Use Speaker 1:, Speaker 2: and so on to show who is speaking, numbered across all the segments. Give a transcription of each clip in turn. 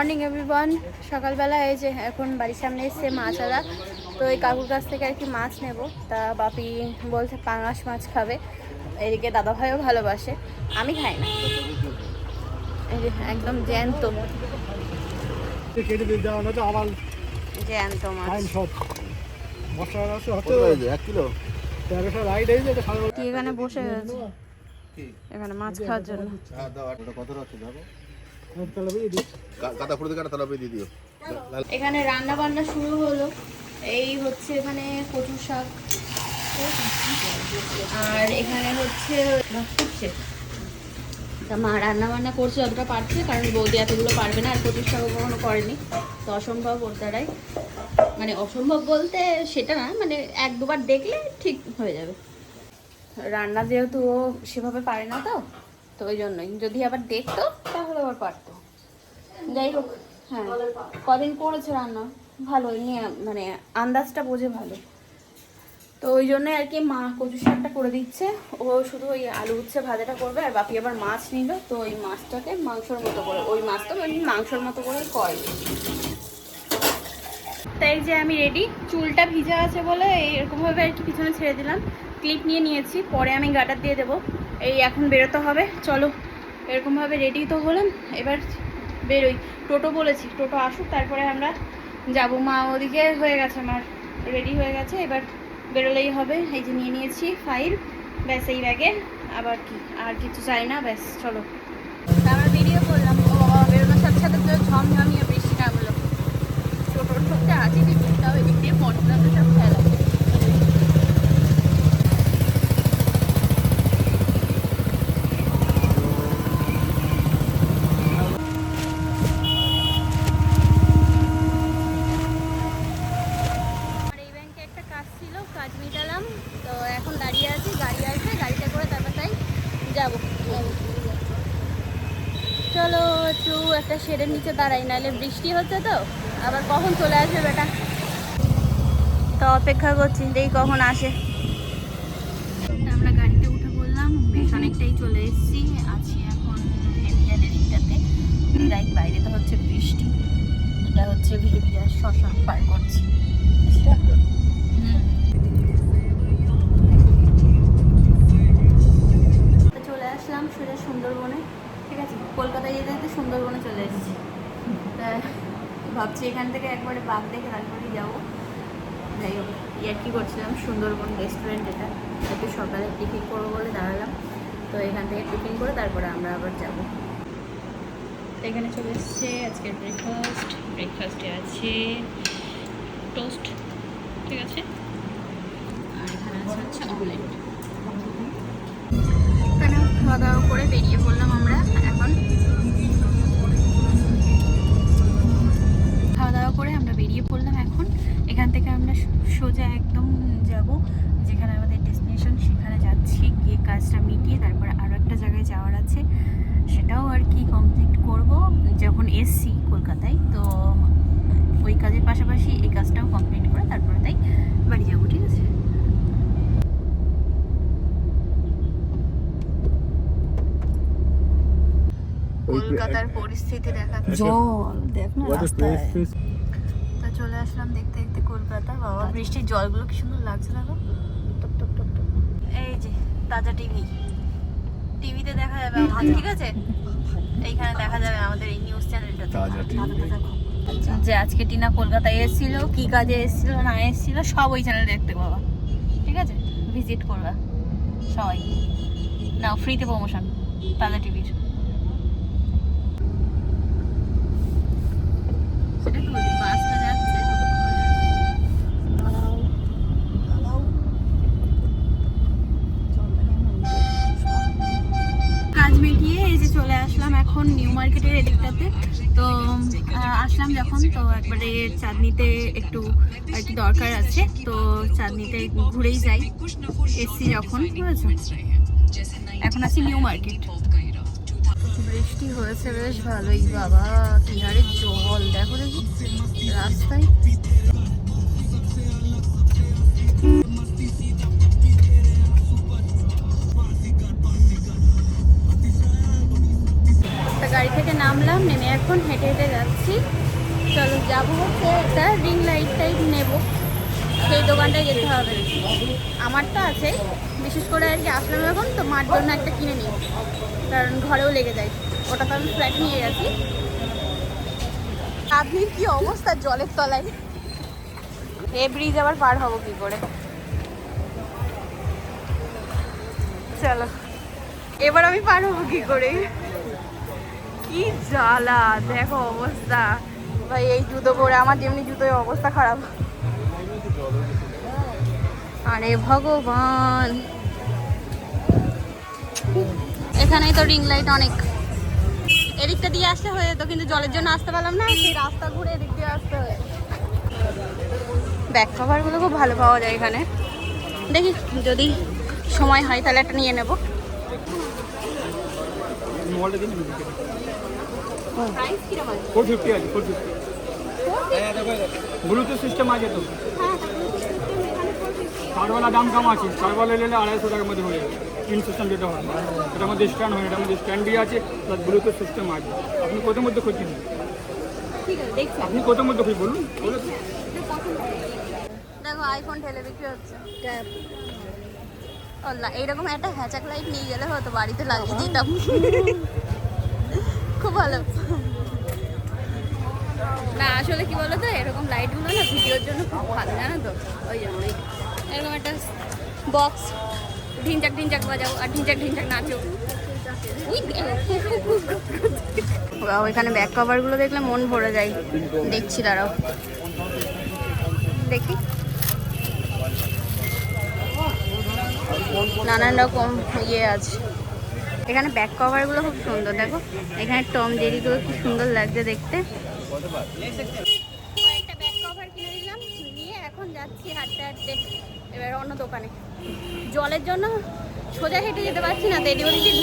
Speaker 1: Morning everyone সকালবেলা এই যে এখন বাড়ির সামনে এসছে মাছ আদা তো এই কাকুর কাছ থেকে আর কি মাছ নেব। তা বাপি বলছে পাঙাশ মাছ খাবে। এদিকে দাদা ভাইও ভালোবাসে। আমি খাই না। একদম জ্যান্ত জ্যান্ত এখানে বসে এখানে মাছ খাওয়ার জন্য। এখানে রান্না বান্না শুরু হলো। এই হচ্ছে এখানে কচু শাক। আর এখানে হচ্ছে ফুটছে মা রান্না বান্না করছে যতটা পারছে, কারণ বৌদি এতগুলো পারবে না, আর কচুর শাকও কখনো করেনি। তো অসম্ভব ওর দ্বারাই। মানে অসম্ভব বলতে সেটা না মানে এক দুবার দেখলে ঠিক হয়ে যাবে। রান্না যেহেতু ও সেভাবে পারে না তো তো ওই জন্যই। যদি আবার দেখতো, তাহলে আবার পারতো। যাই হোক হ্যাঁ। কদিন করেছে রান্না? ভালো নিয়ে মানে আন্দাজটা বোঝে ভালো। তো ওই জন্যই আর কি মা কচু শাকটা করে দিচ্ছে। ও শুধু ওই আলু উচ্ছে ভাজাটা করবে, আর বাপি আবার মাছ নিল। তো ওই মাছটাকে মাংসর মতো করে, ওই মাছ তো এমনি মাংসর মতো করে। করে তাই যে আমি রেডি চুলটা ভিজা আছে বলে এরকমভাবে আর কি পিছনে ছেড়ে দিলাম। ক্লিপ নিয়ে নিয়েছি, পরে আমি গাটার দিয়ে দেবো। এই এখন বেরোতে হবে। চলো, এরকমভাবে রেডি তো হলাম। এবার বেরোই। টোটো বলেছি, টোটো আসুক, তারপরে আমরা যাব। মা ওদিকে হয়ে গেছে আমার রেডি হয়ে গেছে। এবার বেরোলেই হবে। এই যে নিয়ে নিয়েছি ফাইল ব্যাস, এই ব্যাগে আবার কি? আর কিছু চাই না, ব্যাস, চলো। আমরা বেরিয়ে পড়লাম ও বেরোনোর সাথে সাথে তো ঝমঝমিয়ে বৃষ্টি নামলো। টোটোর মধ্যে আছে দেখি তাও এদিক দিয়ে সব ফেলা আমার এই ব্যাংকে একটা কাজ ছিল কাজ মিটালাম তো এখন দাঁড়িয়ে আছি গাড়ি আসবে গাড়িতে করে তারপর তাই যাব চলো একটু একটা শেডের নিচে দাঁড়াই নাহলে বৃষ্টি হচ্ছে তো। আবার কখন চলে আসবে বেটা? তো অপেক্ষা করছি দেখি কখন আসে। আমরা গাড়িতে উঠে বললাম বেশ অনেকটাই চলে এসেছি। আছি এখন হেভিয়ানের ইটাতে বাইরে তো হচ্ছে বৃষ্টি। এটা হচ্ছে ভিভিয়ার শ্মশান পার করছি। ইয়ার করছিলাম সুন্দরবন রেস্টুরেন্ট এটা। একটু সকালে টিফিন করব বলে দাঁড়ালাম। তো এখান থেকে টিফিন করে তারপরে আমরা আবার যাব। এখানে চলে এসছে আজকের ব্রেকফাস্ট ব্রেকফাস্টে আছে টোস্ট ঠিক আছে? আর এখানে আছে হচ্ছে অমলেট এখানে খাওয়া দাওয়া করে বেরিয়ে পড়লাম আমরা। সোজা একদম যাব যেখানে আমাদের ডেস্টিনেশন সেখানে যাচ্ছি গিয়ে কাজটা মিটিয়ে তারপরে আরও একটা জায়গায় যাওয়ার আছে। সেটাও আর কি কমপ্লিট করব যখন এসছি কলকাতায় তো ওই কাজের পাশাপাশি এই কাজটাও কমপ্লিট করে তারপরে তাই বাড়ি যাব ঠিক আছে? কলকাতার পরিস্থিতি দেখাচ্ছে।
Speaker 2: জল দেখ না রাস্তায়।
Speaker 1: চলে আসলাম দেখতে দেখতে কলকাতা। বাবা বৃষ্টির জলগুলো কি সুন্দর লাগছে দেখো। টপ টপ টপ টপ এই যে তাজা টিভি। টিভিতে দেখা যাবে আমার ঠিক আছে? এইখানে দেখা যাবে আমাদের এই নিউজ চ্যানেলটা
Speaker 3: তাজা TV
Speaker 1: যে আজকে টিনা কলকাতায় এসেছিল কি কাজে এসেছিল না এসেছিল সব ওই চ্যানেল দেখতে পাবা ঠিক আছে? ভিজিট করবা সবাই। নাও ফ্রিতে প্রমোশন তাজা টিভির সেটা কি বলছি বাসটা যাচ্ছে কাজ মিটিয়ে এই যে চলে আসলাম এখন নিউ মার্কেটের এদিকটাতে, তো আসলাম যখন, তো একবারে চাঁদনিতে একটু আর কি দরকার আছে, তো চাঁদনিতে ঘুরেই যাই, এসছি যখন এখন আছি নিউ মার্কেট বৃষ্টি হয়েছে বেশ ভালোই, বাবা, কি হারে জল, দেখো দেখি, রাস্তায় যাচ্ছি যাব হচ্ছে একটা রিং লাইট টাইপ নেব। সেই দোকানটায় যেতে হবে। আমার তো আছে। বিশেষ করে আর কি আসলাম এখন, তো মার জন্য একটা কিনে নিই। কারণ ঘরেও লেগে যায়। ওটা তো আমি ফ্ল্যাট নিয়ে গেছি। আপনি কি অবস্থা জলের তলায়? এ ব্রিজ আবার পার হব কি করে? চলো। এবার আমি পার হব কি করে? কি জ্বালা, দেখো অবস্থা। ভাই, এই জুতো পরে আমার যেমনি জুতোয় অবস্থা খারাপ। আরে ভগবান। এখানেই তো রিং লাইট অনেক। এদিকটা দিয়ে আসতে হয়ে যেত কিন্তু জলের জন্য আসতে পারলাম না, সেই রাস্তা ঘুরে এদিক দিয়ে আসতে হয়ে। ব্যাক কভারগুলো খুব ভালো পাওয়া যায় এখানে। দেখি, যদি সময় হয় তাহলে একটা নিয়ে নেব।
Speaker 4: মোবাইলটা দিন
Speaker 1: প্রাইস কীরকম আছে?
Speaker 4: ফোর ফিফটি আছে ফোর ফিফটি ব্লুটুথ সিস্টেম আছে তো। চারওয়ালা দাম কম আছে। চারওয়ালা নিলে আড়াইশো টাকার মধ্যে হয়ে যাবে। তিন সিস্টেম যেটা হয়। এটার মধ্যে স্ট্যান্ড হয় এটার মধ্যে স্ট্যান্ডই আছে প্লাস ব্লুটুথ সিস্টেম আছে। আপনি কত মধ্যে খুঁজছেন?
Speaker 1: ঠিক আছে দেখছি।
Speaker 4: আপনি কত মধ্যে খুঁজ বলুন।
Speaker 1: দেখো আইফোন ঠেলে বিক্রি হচ্ছে। লা- এইরকম একটা হ্যাচাক লাইট নিয়ে গেলে হতো বাড়িতে লাগিয়ে দিতাম। খুব ভালো। না আসলে কি বলো তো এরকম লাইটগুলো না ভিডিওর জন্য খুব ভালো জানো তো? ওই জন্য এরকম একটা বক্স ঢিনচাক ঢিনচাক বাজাও আর ঢিনচাক ঢিনচাক নাচো। এখানে ব্যাক কভারগুলো দেখলে মন ভরে যায়। দেখছি দাঁড়াও। দেখি। নানান রকম ইয়ে আছে। এখানে ব্যাক কভারগুলো খুব সুন্দর দেখো। এখানে টম জেরিগুলো কি সুন্দর লাগছে দেখতে। কয়েকটা ব্যাক কভার কিনে নিয়ে এখন যাচ্ছি হাঁটতে হাঁটতে। এবার অন্য দোকানে। জলের জন্য সোজা হেঁটে যেতে পারছি না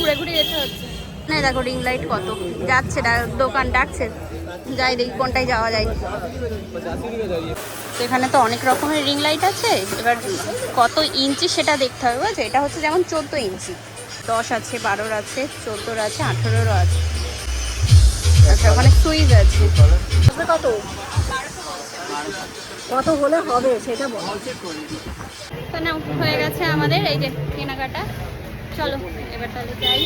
Speaker 1: ঘুরে ঘুরে যেতে হচ্ছে। না দেখো রিং লাইট কত। যাচ্ছে দোকান ডাকছে। যাই দেখি কোনটায় যাওয়া যায়। তো এখানে তো অনেক রকমের রিং লাইট আছে। এবার কত ইঞ্চি সেটা দেখতে হবে বুঝেছ? এটা হচ্ছে যেমন চোদ্দ ইঞ্চি। দশ আছে বারোর আছে চোদ্দোর আছে আঠেরোরও আছে। আচ্ছা ওখানে সুইচ আছে।
Speaker 2: কত? কত হলে হবে সেটা বল।
Speaker 1: তো না হয়ে গেছে আমাদের এই যে কেনাকাটা। চলো এবার তাহলে যাই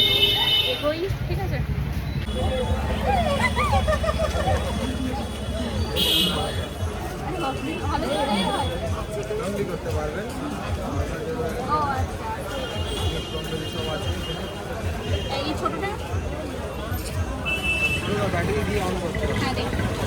Speaker 1: এগোই ঠিক আছে? ও পারবেন এই ছোটটা হ্যাঁ দেখি আছে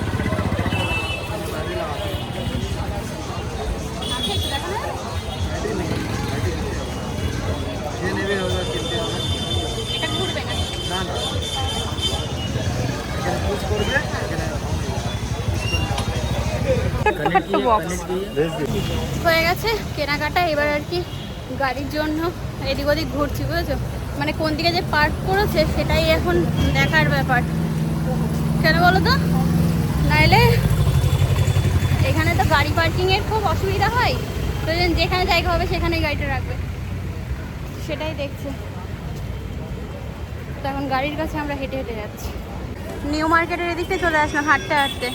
Speaker 1: হয়ে গেছে কেনাকাটা এবার আর কি গাড়ির জন্য এদিক ওদিক ঘুরছি বুঝেছ? মানে কোন দিকে যে পার্ক করেছে সেটাই এখন দেখার ব্যাপার। কেন বলো তো? নাইলে এখানে তো গাড়ি পার্কিংয়ের খুব অসুবিধা হয়। তো যেখানে জায়গা হবে সেখানেই গাড়িটা রাখবে। সেটাই দেখছে। তো এখন গাড়ির কাছে আমরা হেঁটে হেঁটে যাচ্ছি। নিউ মার্কেটের এদিকে চলে আসলাম হাঁটতে হাঁটতে।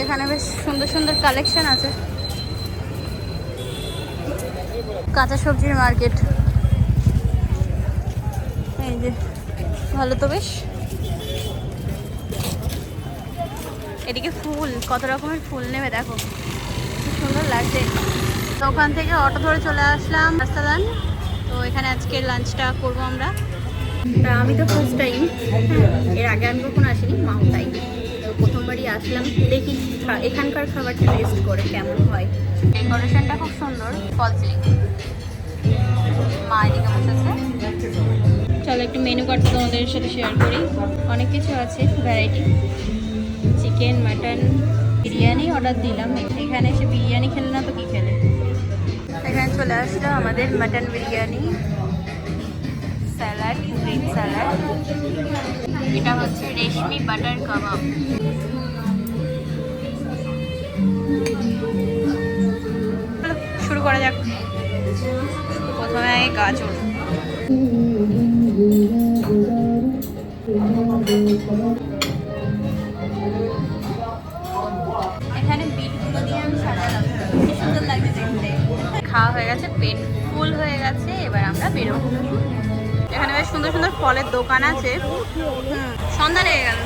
Speaker 1: এখানে বেশ সুন্দর সুন্দর কালেকশন আছে। কাঁচা সবজির মার্কেট এই যে, ভালো তো বেশ। এদিকে ফুল, কত রকমের ফুল নেবে দেখো। কি সুন্দর লাগছে। তো ওখান থেকে অটো ধরে চলে আসলাম, রাস্তাদান। তো এখানে আজকে লাঞ্চটা করব আমরা। তা আমি তো ফার্স্ট টাইম এর আগে আমি কখনো আসিনি তাই। তো প্রথমবারই আসলাম। দেখি এখানকার খাবারটা টেস্ট করে কেমন হয়। ডেকোরেশনটা খুব সুন্দর ফল সিলিং মা এদিকে বসেছে। চলো একটু মেনু কার্ডটা তোমাদের সাথে শেয়ার করি। অনেক কিছু আছে variety chicken mutton biryani order দিলাম। এখানে এসে বিরিয়ানি খেলে না তো কি খেলে? এখানে চলে আসলো আমাদের mutton biryani. Salad, green salad. এটা হচ্ছে রেশমি বাটার কাবাব। শুরু করা যাক। প্রথমে গাজর। এখানে বিটগুলো দিয়ে আমি সুন্দর লাগছে দেখতে। খাওয়া হয়ে গেছে, পেট ফুল হয়ে গেছে, এবার আমরা বেরোবো। এখানে বেশ সুন্দর সুন্দর ফলের দোকান আছে। হুম সন্ধ্যা লেগে গেল।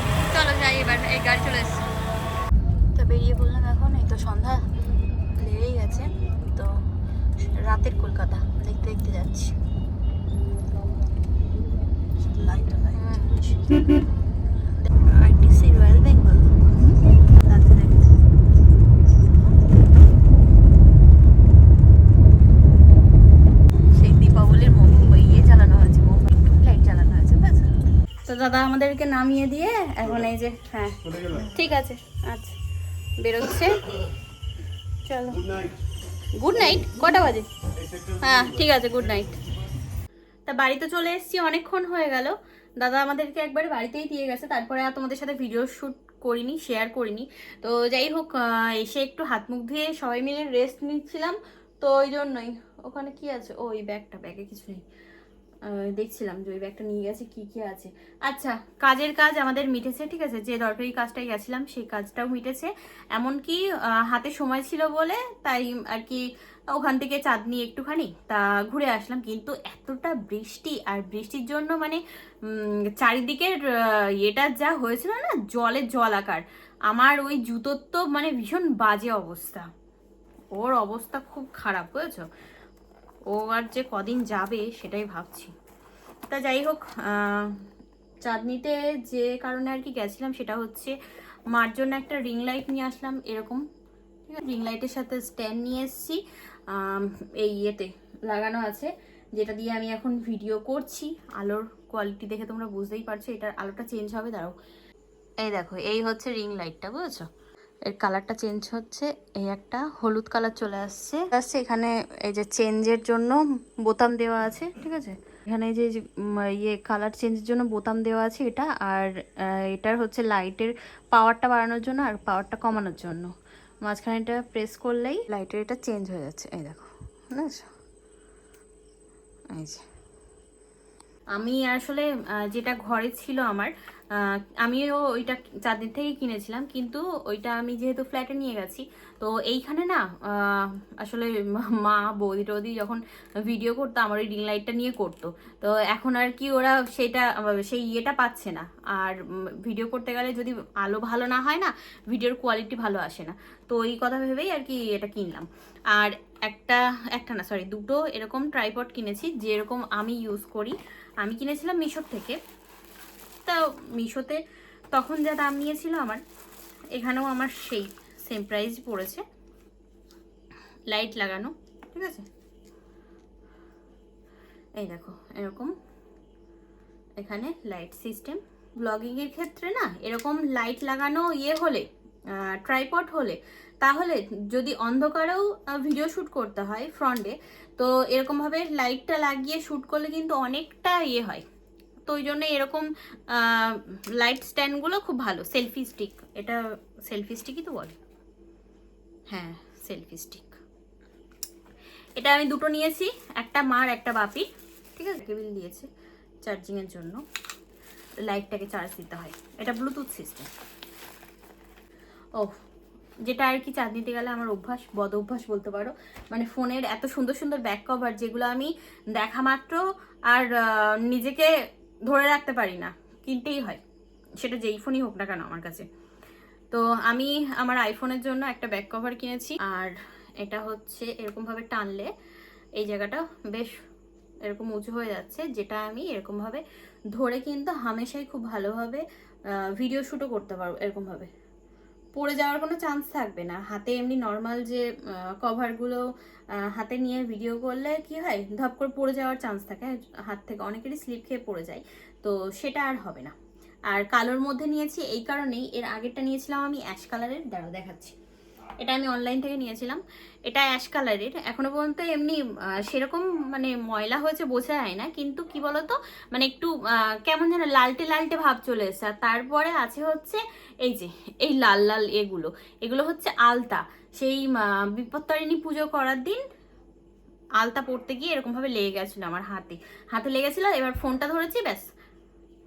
Speaker 1: আমাদেরকে নামিয়ে দিয়ে এখন এই যে হ্যাঁ। ঠিক আছে আচ্ছা। বেরোচ্ছে। চলো। গুড নাইট কটা বাজে? হ্যাঁ ঠিক আছে গুড নাইট তা বাড়িতে চলে এসেছি অনেকক্ষণ হয়ে গেল। দাদা আমাদেরকে একবার বাড়িতেই দিয়ে গেছে তারপরে আর তোমাদের সাথে ভিডিও শ্যুট করিনি শেয়ার করিনি। তো যাই হোক এসে একটু হাত মুখ ধুয়ে সবাই মিলে রেস্ট নিচ্ছিলাম। তো ওই জন্যই ওখানে কি আছে? ওই ব্যাগটা ব্যাগে কিছু নেই। দেখছিলাম যে ওই ব্যাগটা নিয়ে গেছে, কি কি আছে। আচ্ছা কাজের কাজ আমাদের মিটেছে, ঠিক আছে? যে দরকারি কাজটাই গেছিলাম, সেই কাজটাও মিটেছে। এমনকি হাতে সময় ছিল বলে তাই আর কি ওখান থেকে চাঁদনি একটুখানি তা ঘুরে আসলাম। কিন্তু এতটা বৃষ্টি আর বৃষ্টির জন্য মানে চারিদিকের ইয়েটা যা হয়েছিল না, জলে জল আকার। আমার ওই জুতোর তো মানে ভীষণ বাজে অবস্থা। ওর অবস্থা খুব খারাপ, বুঝেছ? ও আর যে কদিন যাবে সেটাই ভাবছি। তা যাই হোক চাঁদনিতে যে কারণে আর কি গেছিলাম সেটা হচ্ছে মার জন্য একটা রিং লাইট নিয়ে আসলাম এরকম। ঠিক আছে? রিং লাইটের সাথে স্ট্যান্ড নিয়ে এসেছি। এই ইয়েতে লাগানো আছে, যেটা দিয়ে আমি এখন ভিডিও করছি। আলোর কোয়ালিটি দেখে তোমরা বুঝতেই পারছ, এটার আলোটা চেঞ্জ হবে, দাঁড়াও। এই দেখো, এই হচ্ছে রিং লাইটটা বুঝেছ? এর কালারটা চেঞ্জ হচ্ছে এই একটা হলুদ কালার চলে আসছে। আসছে এখানে এই যে চেঞ্জের জন্য বোতাম দেওয়া আছে ঠিক আছে? এখানে যে, ইয়ে কালার চেঞ্জের জন্য বোতাম দেওয়া আছে এটা আর এটার হচ্ছে লাইটের পাওয়ারটা বাড়ানোর জন্য আর পাওয়ারটা কমানোর জন্য। মাঝখানে এটা প্রেস করলেই লাইটের এটা চেঞ্জ হয়ে যাচ্ছে এই দেখো বুঝেছ? এই যে। আমি আসলে যেটা ঘরে ছিল আমার আমিও ওইটা চাঁদের থেকে কিনেছিলাম, কিন্তু ওইটা আমি যেহেতু ফ্ল্যাটে নিয়ে গেছি, তো এইখানে না আসলে মা, বৌদি টৌদি যখন ভিডিও করতো, আমার ওই রিং লাইটটা নিয়ে করতো। তো এখন আর কি ওরা সেটা, সেই ইয়েটা পাচ্ছে না। আর ভিডিও করতে গেলে যদি আলো ভালো না হয় না ভিডিওর কোয়ালিটি ভালো আসে না। তো এই কথা ভেবেই আর কি এটা কিনলাম। আর একটা একটা না সরি দুটো এরকম ট্রাইপড কিনেছি, যেরকম আমি ইউজ করি। আমি কিনেছিলাম মিশোর থেকে। তা মিশোতে তখন যা দাম নিয়েছিল আমার, এখানেও আমার সেই সেম প্রাইস পড়েছে। লাইট লাগানো, ঠিক আছে? এই দেখো, এরকম। এখানে লাইট সিস্টেম ব্লগিংয়ের ক্ষেত্রে না, এরকম লাইট লাগানো ইয়ে হলে ট্রাইপড হলে তাহলে যদি অন্ধকারেও ভিডিও শ্যুট করতে হয় ফ্রন্টে তো এরকমভাবে লাইটটা লাগিয়ে শ্যুট করলে কিন্তু অনেকটা ইয়ে হয়। তো ওই জন্য এরকম লাইট স্ট্যান্ডগুলো খুব ভালো। সেলফি স্টিক এটা সেলফি স্টিকই তো বলে। হ্যাঁ সেলফি স্টিক এটা আমি দুটো নিয়েছি, একটা মার, একটা বাপি ঠিক আছে? কেবিল দিয়েছে চার্জিংয়ের জন্য। লাইটটাকে চার্জ দিতে হয়। এটা ব্লুটুথ সিস্টেম ও যেটা আর কি চাঁদ নিতে গেলে আমার অভ্যাস, বদ অভ্যাস বলতে পারো। মানে ফোনের এত সুন্দর সুন্দর ব্যাক কভার যেগুলো আমি দেখা মাত্র আর নিজেকে ধরে রাখতে পারি না। কিনতেই হয়। সেটা যেই ফোনই হোক না কেন আমার কাছে। তো আমি আমার আইফোনের জন্য একটা ব্যাক কভার কিনেছি। আর এটা হচ্ছে এরকমভাবে টানলে এই জায়গাটা বেশ এরকম উঁচু হয়ে যাচ্ছে, যেটা আমি এরকমভাবে ধরে কিন্তু হামেশাই খুব ভালোভাবে ভিডিও শ্যুটও করতে পারব এরকমভাবে। পড়ে যাওয়ার কোনো চান্স থাকবে না। হাতে এমনি নর্মাল যে কভারগুলো হাতে নিয়ে ভিডিও করলে কি হয়? ধপ করে পড়ে যাওয়ার চান্স থাকে। হাত থেকে অনেকেরই স্লিপ খেয়ে পড়ে যায়। তো সেটা আর হবে না। আর কালোর মধ্যে নিয়েছি এই কারণেই। এর আগেরটা নিয়েছিলাম আমি অ্যাশ কালারের দ্বারা দেখাচ্ছি। এটা আমি অনলাইন থেকে নিয়েছিলাম। এটা অ্যাশ কালারের এখনও পর্যন্ত এমনি সেরকম মানে ময়লা হয়েছে বোঝা যায় না। কিন্তু কি বলতো? মানে একটু কেমন যেন লালটে লালটে ভাব চলে এসেছে। আর তারপরে আছে হচ্ছে এই যে, এই লাল লাল এগুলো। এগুলো হচ্ছে আলতা। সেই বিপত্তারিণী পুজো করার দিন আলতা পড়তে গিয়ে এরকমভাবে লেগে গেছিল আমার হাতে। হাতে লেগেছিল, এবার ফোনটা ধরেছি, ব্যাস।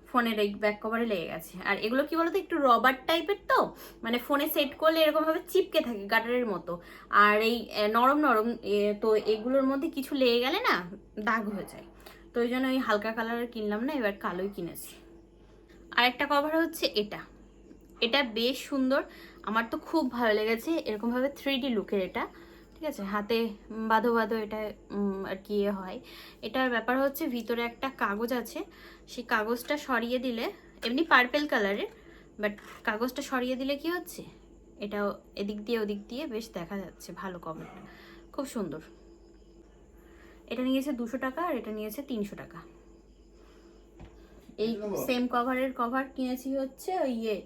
Speaker 1: ফোনের এই ব্যাক কভারে লেগে গেছে। আর এগুলো কি বলতো, একটু রবার টাইপের তো? মানে ফোনে সেট করলে এরকমভাবে চিপকে থাকে গাটারের মতো। আর এই নরম নরম তো এগুলোর মধ্যে কিছু লেগে গেলে না, দাগ হয়ে যায়। তো ওই জন্য ওই হালকা কালারের কিনলাম না, এবার কালোই কিনেছি। আরেকটা কভার হচ্ছে এটা। এটা বেশ সুন্দর। আমার তো খুব ভালো লেগেছে এরকমভাবে থ্রি ডি লুকের এটা। ঠিক আছে? হাতে বাঁধো বাঁধো এটা আর কি ইয়ে হয়। এটার ব্যাপার হচ্ছে ভিতরে একটা কাগজ আছে। সেই কাগজটা সরিয়ে দিলে এমনি পার্পেল কালারের বাট কাগজটা সরিয়ে দিলে কি হচ্ছে? এটা এদিক দিয়ে ওদিক দিয়ে বেশ দেখা যাচ্ছে ভালো কভার খুব সুন্দর। এটা নিয়েছে দুশো টাকা আর এটা নিয়েছে তিনশো টাকা। এই সেম কভারের কভার কিনেছি হচ্ছে ওই ইয়ে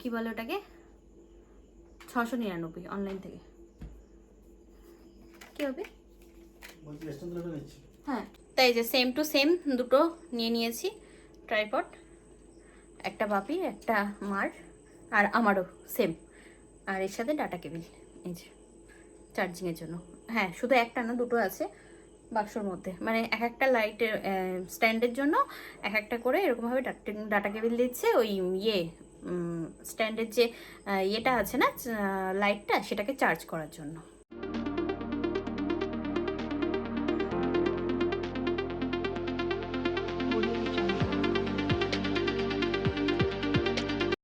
Speaker 1: কি বলে ওটাকে? ছশো নিরানব্বই অনলাইন থেকে। কি হবে? হ্যাঁ তাই যে সেম টু সেম দুটো নিয়ে নিয়েছি ট্রাইপড একটা বাপির একটা মার আর আমারও সেম আর এর সাথে ডাটা কেবিল এই যে চার্জিংয়ের জন্য। হ্যাঁ শুধু একটা না দুটো আছে বাক্সর মধ্যে। মানে এক একটা লাইটের স্ট্যান্ডের জন্য এক একটা করে এরকমভাবে ডাটা কেবিল দিচ্ছে ওই ইয়ে স্ট্যান্ডের যে ইয়েটা আছে না লাইটটা সেটাকে চার্জ করার জন্য।